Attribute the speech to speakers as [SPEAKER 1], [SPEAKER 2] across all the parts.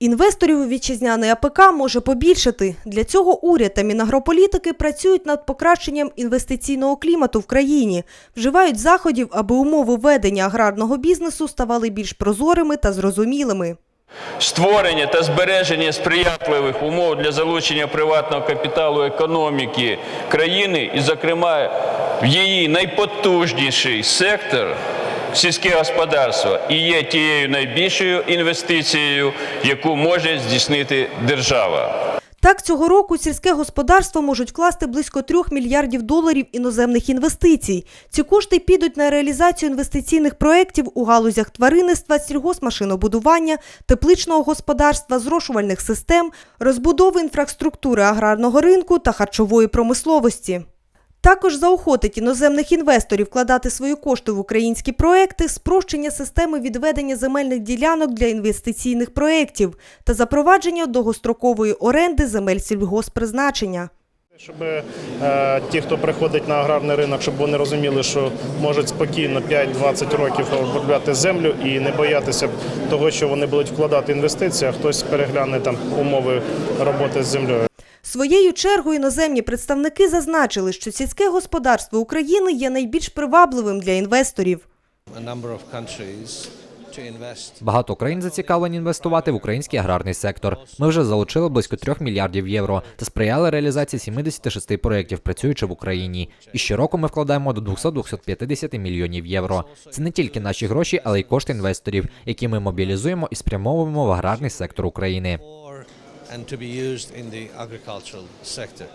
[SPEAKER 1] Інвесторів у вітчизняний АПК може побільшати. Для цього уряд та Мінагрополітики працюють над покращенням інвестиційного клімату в країні, вживають заходів, аби умови ведення аграрного бізнесу ставали більш прозорими та зрозумілими.
[SPEAKER 2] Створення та збереження сприятливих умов для залучення приватного капіталу економіки країни, і, зокрема, в її найпотужніший сектор сільське господарство і є тією найбільшою інвестицією, яку може здійснити держава.
[SPEAKER 1] Так, цього року сільське господарство можуть вкласти близько 3 мільярдів доларів іноземних інвестицій. Ці кошти підуть на реалізацію інвестиційних проєктів у галузях тваринництва, сільгосмашинобудування, тепличного господарства, зрошувальних систем, розбудови інфраструктури аграрного ринку та харчової промисловості. Також заохотить іноземних інвесторів вкладати свої кошти в українські проекти, спрощення системи відведення земельних ділянок для інвестиційних проєктів та запровадження довгострокової оренди земель сільгоспризначення.
[SPEAKER 3] Щоб е, ті, хто приходить на аграрний ринок, щоб вони розуміли, що можуть спокійно 5-20 років обробляти землю і не боятися того, що вони будуть вкладати інвестиції, а хтось перегляне там умови роботи з землею.
[SPEAKER 1] Своєю чергою іноземні представники зазначили, що сільське господарство України є найбільш привабливим для інвесторів.
[SPEAKER 4] Багато країн зацікавлені інвестувати в український аграрний сектор. Ми вже залучили близько 3 мільярдів євро та сприяли реалізації 76 проєктів, працюючи в Україні. І щороку ми вкладаємо до 200-250 мільйонів євро. Це не тільки наші гроші, але й кошти інвесторів, які ми мобілізуємо і спрямовуємо в аграрний сектор України.
[SPEAKER 5] And to be used in the agricultural sector.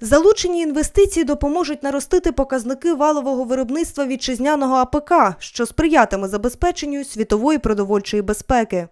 [SPEAKER 1] Залучені інвестиції допоможуть наростити показники валового виробництва вітчизняного АПК, що сприятиме забезпеченню світової продовольчої безпеки.